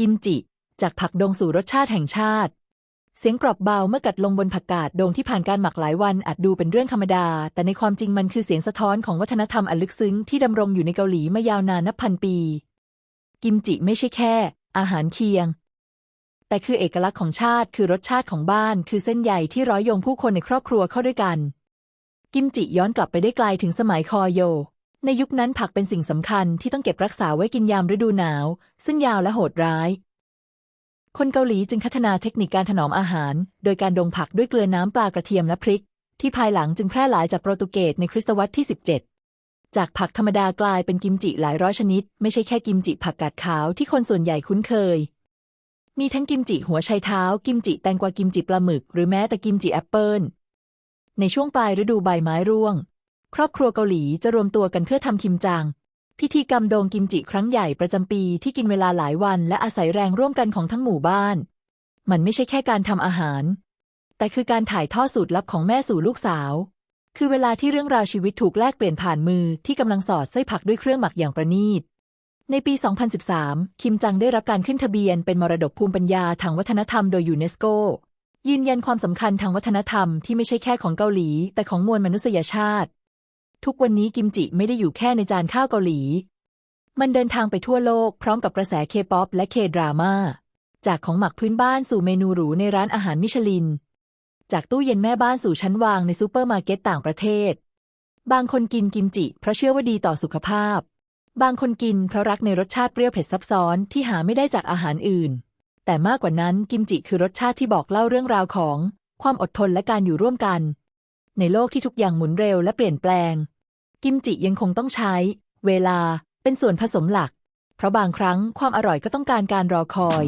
กิมจิ จากผักดงสู่รสชาติแห่งชาติ เสียงกรอบเบาเมื่อกัดลงบนผักกาดดงที่ผ่านการหมักหลายวันอาจดูเป็นเรื่องธรรมดา แต่ในความจริงมันคือเสียงสะท้อนของวัฒนธรรมอันลึกซึ้งที่ดำรงอยู่ในเกาหลีมายาวนานนับพันปี กิมจิไม่ใช่แค่ อาหารเคียง แต่คือเอกลักษณ์ของชาติคือรสชาติของบ้าน คือเส้นใยที่ร้อยโยงผู้คนในครอบครัวเข้าด้วยกัน กิมจิย้อนกลับไปได้ไกลถึงสมัยคอโย ในยุคนั้นผักเป็นสิ่งสำคัญที่ต้องเก็บรักษาไว้กินยามฤดูหนาว ซึ่งยาวและโหดร้าย คนเกาหลีจึงพัฒนาเทคนิคการถนอมอาหาร โดยการดองผักด้วยเกลือน้ำปลากระเทียมและพริก ที่ภายหลังจึงแพร่หลายจากโปรตุเกสในคริสตวรรษที่ 17 จากผักธรรมดากลายเป็นกิมจิหลายร้อยชนิด ไม่ใช่แค่กิมจิผักกาดขาวที่คนส่วนใหญ่คุ้นเคย มีทั้งกิมจิหัวไชเท้า กิมจิแตงกวากิมจิปลาหมึก หรือแม้แต่กิมจิแอปเปิลในช่วงปลายฤดูใบไม้ร่วง ครอบครัวเกาหลีจะรวมตัวกันเพื่อทำคิมจังพิธีกรรมโดงกิมจิครั้งใหญ่ประจำปีที่กินเวลาหลายวันและอาศัยแรงร่วมกันของทั้งหมู่บ้าน มันไม่ใช่แค่การทำอาหาร แต่คือการถ่ายทอดสูตรลับของแม่สู่ลูกสาว คือเวลาที่เรื่องราวชีวิตถูกแลกเปลี่ยนผ่านมือที่กำลังสอดไส้ผักด้วยเครื่องหมักอย่างประณีตในปี 2013 คิมจังได้รับการขึ้นทะเบียนเป็นมรดกภูมิปัญญาทางวัฒนธรรมโดยยูเนสโก ยืนยันความสำคัญทางวัฒนธรรมที่ไม่ใช่แค่ของเกาหลี แต่ของมวลมนุษยชาติ ทุกวันนี้กิมจิไม่ได้อยู่แค่ในจานข้าวเกาหลี มันเดินทางไปทั่วโลกพร้อมกับกระแสเคป๊อปและเคดราม่า จากของหมักพื้นบ้านสู่เมนูหรูในร้านอาหารมิชลิน จากตู้เย็นแม่บ้านสู่ชั้นวางในซูเปอร์มาร์เก็ตต่างประเทศ บางคนกินกิมจิเพราะเชื่อว่าดีต่อสุขภาพ บางคนกินเพราะรักในรสชาติเปรี้ยวเผ็ดซับซ้อนที่หาไม่ได้จากอาหารอื่น แต่มากกว่านั้นกิมจิคือรสชาติที่บอกเล่าเรื่องราวของ ความอดทนและการอยู่ร่วมกัน ในโลกที่ทุกอย่างหมุนเร็วและเปลี่ยนแปลง กิมจิยังคงต้องใช้ เวลาเป็นส่วนผสมหลัก เพราะบางครั้งความอร่อยก็ต้องการการรอคอย